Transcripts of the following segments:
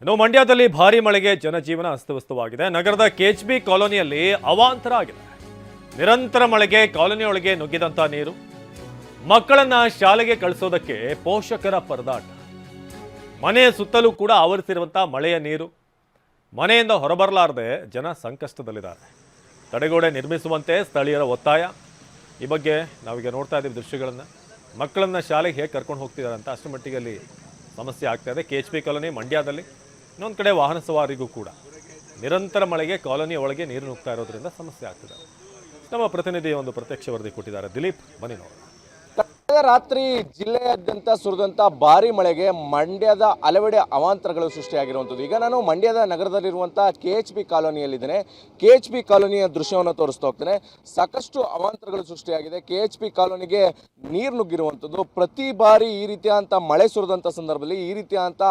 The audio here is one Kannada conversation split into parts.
ಇನ್ನು ಮಂಡ್ಯದಲ್ಲಿ ಭಾರಿ ಮಳೆಗೆ ಜನಜೀವನ ಅಸ್ತವ್ಯಸ್ತವಾಗಿದೆ. ನಗರದ ಕೆಎಚ್ಬಿ ಕಾಲೋನಿಯಲ್ಲಿ ಅವಾಂತರ ಆಗಿದೆ. ನಿರಂತರ ಮಳೆಗೆ ಕಾಲೋನಿಯೊಳಗೆ ನುಗ್ಗಿದಂತ ನೀರು. ಮಕ್ಕಳನ್ನ ಶಾಲೆಗೆ ಕಳಿಸೋದಕ್ಕೆ ಪೋಷಕರ ಪರದಾಟ. ಮನೆಯ ಸುತ್ತಲೂ ಕೂಡ ಆವರಿಸಿರುವಂಥ ಮಳೆಯ ನೀರು. ಮನೆಯಿಂದ ಹೊರಬರಲಾರದೆ ಜನ ಸಂಕಷ್ಟದಲ್ಲಿದ್ದಾರೆ. ತಡೆಗೋಡೆ ನಿರ್ಮಿಸುವಂತೆ ಸ್ಥಳೀಯರ ಒತ್ತಾಯ. ಈ ಬಗ್ಗೆ ನಾವೀಗ ನೋಡ್ತಾ ಇದ್ದೀವಿ ದೃಶ್ಯಗಳನ್ನು. ಮಕ್ಕಳನ್ನ ಶಾಲೆಗೆ ಹೇಗೆ ಕರ್ಕೊಂಡು ಹೋಗ್ತಿದ್ದಾರೆ ಅಂತ ಅಷ್ಟು ಮಟ್ಟಿಗೆ ಅಲ್ಲಿ ಸಮಸ್ಯೆ ಆಗ್ತಾ ಇದೆ. ಕೆ ಎಚ್ ಪಿ ಕಾಲೋನಿ ಮಂಡ್ಯದಲ್ಲಿ. ಇನ್ನೊಂದು ಕಡೆ ವಾಹನ ಸವಾರಿಗೂ ಕೂಡ. ನಿರಂತರ ಮಳೆಗೆ ಕಾಲೋನಿ ಒಳಗೆ ನೀರು ನುಗ್ತಾ ಇರೋದ್ರಿಂದ ಸಮಸ್ಯೆ ಆಗ್ತಿದೆ. ನಮ್ಮ ಪ್ರತಿನಿಧಿ ಒಂದು ಪ್ರತ್ಯಕ್ಷ ವರದಿ ಕೊಟ್ಟಿದ್ದಾರೆ. ದಿಲೀಪ್, ಬನ್ನಿ ಕಳೆದ ರಾತ್ರಿ ಜಿಲ್ಲೆಯಾದ್ಯಂತ ಸುರಿದಂತ ಭಾರಿ ಮಳೆಗೆ ಮಂಡ್ಯದ ಹಲವೆಡೆ ಅವಾಂತರಗಳು ಸೃಷ್ಟಿಯಾಗಿರುವಂಥದ್ದು. ಈಗ ನಾನು ಮಂಡ್ಯದ ನಗರದಲ್ಲಿರುವಂತಹ ಕೆ ಎಚ್ ಬಿ ಕಾಲೋನಿಯಲ್ಲಿದ್ದೇನೆ. ಕೆ ಎಚ್ ಬಿ ಕಾಲೋನಿಯ ದೃಶ್ಯವನ್ನು ತೋರಿಸ್ತಾ ಹೋಗ್ತೇನೆ. ಸಾಕಷ್ಟು ಅವಾಂತರಗಳು ಸೃಷ್ಟಿಯಾಗಿದೆ. ಕೆ ಎಚ್ ಬಿ ಕಾಲೋನಿಗೆ ನೀರು ನುಗ್ಗಿರುವಂಥದ್ದು. ಪ್ರತಿ ಬಾರಿ ಈ ರೀತಿಯಾದಂಥ ಮಳೆ ಸುರಿದಂಥ ಸಂದರ್ಭದಲ್ಲಿ ಈ ರೀತಿಯಾದಂಥ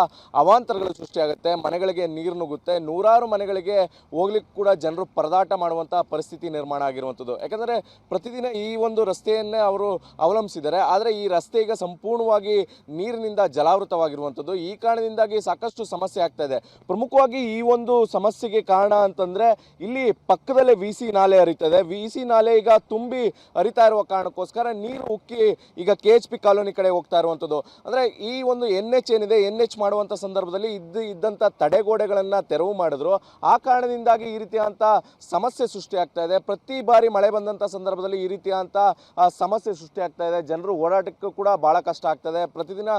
ಅವಾಂತರಗಳು ಸೃಷ್ಟಿಯಾಗುತ್ತೆ. ಮನೆಗಳಿಗೆ ನೀರು ನುಗ್ಗುತ್ತೆ. ನೂರಾರು ಮನೆಗಳಿಗೆ ಹೋಗ್ಲಿಕ್ಕೆ ಕೂಡ ಜನರು ಪರದಾಟ ಮಾಡುವಂಥ ಪರಿಸ್ಥಿತಿ ನಿರ್ಮಾಣ ಆಗಿರುವಂಥದ್ದು. ಯಾಕಂದರೆ ಪ್ರತಿದಿನ ಈ ಒಂದು ರಸ್ತೆಯನ್ನೇ ಅವರು ಅವಲಂಬಿಸಿದ್ದಾರೆ. ಆದರೆ ಈ ರಸ್ತೆ ಈಗ ಸಂಪೂರ್ಣವಾಗಿ ನೀರಿನಿಂದ ಜಲಾವೃತವಾಗಿರುವಂಥದ್ದು ಈ ಕಾರಣದಿಂದಾಗಿ ಸಾಕಷ್ಟು ಸಮಸ್ಯೆ ಆಗ್ತಾ ಇದೆ. ಪ್ರಮುಖವಾಗಿ ಈ ಒಂದು ಸಮಸ್ಯೆಗೆ ಕಾರಣ ಅಂತಂದರೆ, ಇಲ್ಲಿ ಪಕ್ಕದಲ್ಲೇ ವಿ ಸಿ ನಾಲೆ ಹರಿತದೆ. ವಿ ಸಿ ನಾಲೆ ಈಗ ತುಂಬಿ ಹರಿತಾ ಇರುವ ಕಾರಣಕ್ಕೋಸ್ಕರ ನೀರು ಉಕ್ಕಿ ಈಗ ಕೆ ಎಚ್ ಪಿ ಕಾಲೋನಿ ಕಡೆ ಹೋಗ್ತಾ ಇರುವಂಥದ್ದು ಅಂದರೆ ಈ ಒಂದು ಎನ್ ಎಚ್ ಏನಿದೆ, ಎನ್ ಎಚ್ ಮಾಡುವಂಥ ಸಂದರ್ಭದಲ್ಲಿ ಇದ್ದು ಇದ್ದಂಥ ತಡೆಗೋಡೆಗಳನ್ನು ತೆರವು ಮಾಡಿದ್ರು. ಆ ಕಾರಣದಿಂದಾಗಿ ಈ ರೀತಿಯಾದಂಥ ಸಮಸ್ಯೆ ಸೃಷ್ಟಿಯಾಗ್ತಾ ಇದೆ. ಪ್ರತಿ ಬಾರಿ ಮಳೆ ಬಂದಂಥ ಸಂದರ್ಭದಲ್ಲಿ ಈ ರೀತಿಯಾದಂಥ ಸಮಸ್ಯೆ ಸೃಷ್ಟಿಯಾಗ್ತಾ ಇದೆ. ಜನರು ಓಡಾಟಕ್ಕೂ ಕೂಡ ಭಾಳ ಕಷ್ಟ ಆಗ್ತದೆ. ಪ್ರತಿದಿನ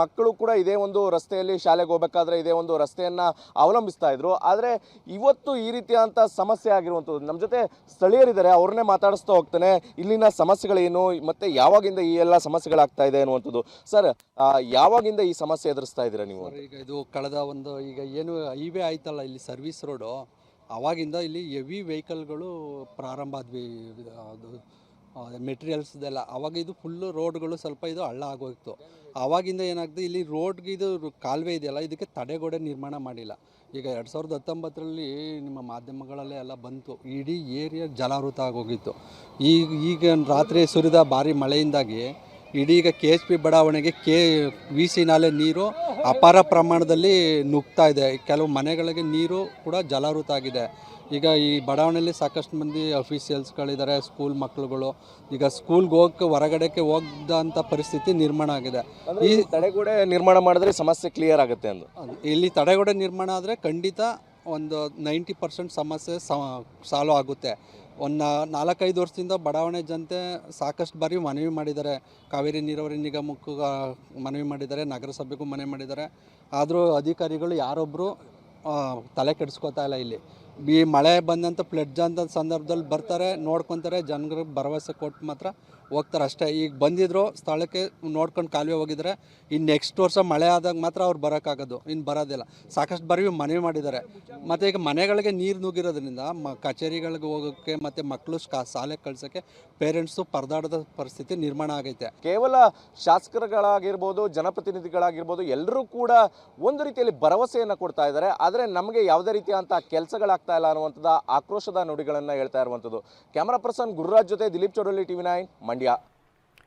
ಮಕ್ಕಳು ಕೂಡ ಇದೇ ಒಂದು ರಸ್ತೆಯಲ್ಲಿ ಶಾಲೆಗೆ ಹೋಗ್ಬೇಕಾದ್ರೆ ಇದೇ ಒಂದು ರಸ್ತೆಯನ್ನು ಅವಲಂಬಿಸ್ತಾ ಇದ್ರು. ಆದರೆ ಇವತ್ತು ಈ ರೀತಿಯಾದಂಥ ಸಮಸ್ಯೆ ಆಗಿರುವಂಥದ್ದು ನಮ್ಮ ಜೊತೆ ಸ್ಥಳೀಯರಿದ್ದಾರೆ, ಅವ್ರನ್ನೇ ಮಾತಾಡಿಸ್ತಾ ಹೋಗ್ತಾನೆ. ಇಲ್ಲಿನ ಸಮಸ್ಯೆಗಳೇನು, ಮತ್ತು ಯಾವಾಗಿಂದ ಈ ಎಲ್ಲ ಸಮಸ್ಯೆಗಳಾಗ್ತಾ ಇದೆ ಅನ್ನುವಂಥದ್ದು. ಸರ್ ಯಾವಾಗಿಂದ ಈ ಸಮಸ್ಯೆ ಎದುರಿಸ್ತಾ ಇದ್ದೀರಾ ನೀವು? ಈಗ ಇದು ಕಳೆದ ಒಂದು, ಈಗ ಏನು ಹೈವೇ ಆಯ್ತಲ್ಲ, ಇಲ್ಲಿ ಸರ್ವಿಸ್ ರೋಡು. ಅವಾಗಿಂದ ಇಲ್ಲಿ ಹೆವಿ ವೆಹಿಕಲ್ಗಳು ಪ್ರಾರಂಭ ಆದ್ವಿ, ಅದು ಮೆಟೀರಿಯಲ್ಸ್ದೆಲ್ಲ ಅವಾಗ ಇದು ಫುಲ್ಲು ರೋಡ್ಗಳು ಸ್ವಲ್ಪ ಇದು ಹಳ್ಳ ಆಗೋಯ್ತು. ಆವಾಗಿಂದ ಏನಾಗ್ತದೆ ಇಲ್ಲಿ ರೋಡ್ಗೆ ಇದು ಕಾಲುವೆ ಇದೆಯಲ್ಲ, ಇದಕ್ಕೆ ತಡೆಗೋಡೆ ನಿರ್ಮಾಣ ಮಾಡಿಲ್ಲ. ಈಗ ಎರಡು ಸಾವಿರದ ಹತ್ತೊಂಬತ್ತರಲ್ಲಿ ನಿಮ್ಮ ಮಾಧ್ಯಮಗಳಲ್ಲೇ ಎಲ್ಲ ಬಂತು. ಇಡೀ ಏರಿಯಾ ಜಲಾವೃತ ಆಗೋಗಿತ್ತು. ಈಗ ಈಗ ರಾತ್ರಿ ಸುರಿದ ಭಾರಿ ಮಳೆಯಿಂದಾಗಿ ಇಡೀ ಈಗ ಕೆ ಎಚ್ ಪಿ ಬಡಾವಣೆಗೆ ಕೆ ವಿ ಸಿ ನಾಲೆ ನೀರು ಅಪಾರ ಪ್ರಮಾಣದಲ್ಲಿ ನುಗ್ತಾ ಇದೆ. ಕೆಲವು ಮನೆಗಳಿಗೆ ನೀರು ಕೂಡ ಜಲಾವೃತ ಆಗಿದೆ. ಈಗ ಈ ಬಡಾವಣೆಯಲ್ಲಿ ಸಾಕಷ್ಟು ಮಂದಿ ಅಫೀಸಿಯಲ್ಸ್ಗಳಿದ್ದಾರೆ ಸ್ಕೂಲ್ ಮಕ್ಕಳುಗಳು ಈಗ ಸ್ಕೂಲ್ಗೆ ಹೋಗಕ್ಕೆ ಹೊರಗಡೆಗೆ ಹೋಗದಂಥ ಪರಿಸ್ಥಿತಿ ನಿರ್ಮಾಣ ಆಗಿದೆ. ಈ ತಡೆಗೋಡೆ ನಿರ್ಮಾಣ ಮಾಡಿದ್ರೆ ಸಮಸ್ಯೆ ಕ್ಲಿಯರ್ ಆಗುತ್ತೆ ಅಂದು ಇಲ್ಲಿ ತಡೆಗೋಡೆ ನಿರ್ಮಾಣ ಆದರೆ ಖಂಡಿತ ಒಂದು ನೈಂಟಿ ಪರ್ಸೆಂಟ್ ಸಮಸ್ಯೆ ಸಾಲ್ವ್ ಆಗುತ್ತೆ. ಒಂದು ನಾಲ್ಕೈದು ವರ್ಷದಿಂದ ಬಡಾವಣೆ ಜನತೆ ಸಾಕಷ್ಟು ಬಾರಿ ಮನವಿ ಮಾಡಿದ್ದಾರೆ. ಕಾವೇರಿ ನೀರಾವರಿ ನಿಗಮಕ್ಕೂ ಮನವಿ ಮಾಡಿದ್ದಾರೆ, ನಗರಸಭೆಗೂ ಮನವಿ ಮಾಡಿದ್ದಾರೆ. ಆದರೂ ಅಧಿಕಾರಿಗಳು ಯಾರೊಬ್ಬರು ತಲೆ ಕೆಡಿಸ್ಕೊತಾ ಇಲ್ಲ ಇಲ್ಲಿ. ಈ ಮಳೆ ಬಂದಂಥ ಫ್ಲಡ್ ಅಂತ ಸಂದರ್ಭದಲ್ಲಿ ಬರ್ತಾರೆ, ನೋಡ್ಕೊತಾರೆ ಜನಗಳಿಗೆ ಭರವಸೆ ಕೊಟ್ಟು ಮಾತ್ರ ಹೋಗ್ತಾರೆ ಅಷ್ಟೇ. ಈಗ ಬಂದಿದ್ರು, ಸ್ಥಳಕ್ಕೆ ನೋಡ್ಕೊಂಡು ಕಾಲುವೆ ಹೋಗಿದ್ರೆ ಇನ್ನು ನೆಕ್ಸ್ಟ್ ವರ್ಷ ಮಳೆ ಆದಾಗ ಮಾತ್ರ ಅವ್ರು ಬರೋಕ್ಕಾಗೋದು. ಇನ್ನು ಬರೋದಿಲ್ಲ. ಸಾಕಷ್ಟು ಬಾರಿ ಮನವಿ ಮಾಡಿದ್ದಾರೆ. ಮತ್ತು ಈಗ ಮನೆಗಳಿಗೆ ನೀರು ನುಗ್ಗಿರೋದ್ರಿಂದ ಮ, ಕಚೇರಿಗಳಿಗೆ ಹೋಗೋಕ್ಕೆ ಮತ್ತು ಮಕ್ಕಳು ಶಾಲೆಗೆ ಕಳ್ಸೋಕ್ಕೆ ಪೇರೆಂಟ್ಸು ಪರದಾಡದ ಪರಿಸ್ಥಿತಿ ನಿರ್ಮಾಣ ಆಗೈತೆ. ಕೇವಲ ಶಾಸಕರುಗಳಾಗಿರ್ಬೋದು, ಜನಪ್ರತಿನಿಧಿಗಳಾಗಿರ್ಬೋದು, ಎಲ್ಲರೂ ಕೂಡ ಒಂದು ರೀತಿಯಲ್ಲಿ ಭರವಸೆಯನ್ನು ಕೊಡ್ತಾ ಇದ್ದಾರೆ. ಆದರೆ ನಮಗೆ ಯಾವುದೇ ರೀತಿಯಾದಂಥ ಕೆಲಸಗಳಾಗ್ತಾ ಇಲ್ಲ ಅನ್ನುವಂಥದ್ದು ಆಕ್ರೋಶದ ನುಡಿಗಳನ್ನು ಹೇಳ್ತಾ ಇರುವಂಥದ್ದು. ಕ್ಯಾಮರಾ ಪರ್ಸನ್ ಗುರುರಾಜ್ ಜೊತೆ ದಿಲೀಪ್ ಚೌಡಳ್ಳಿ, ಟಿವಿ ನೈನ್, ಮಂಡ್ಯ.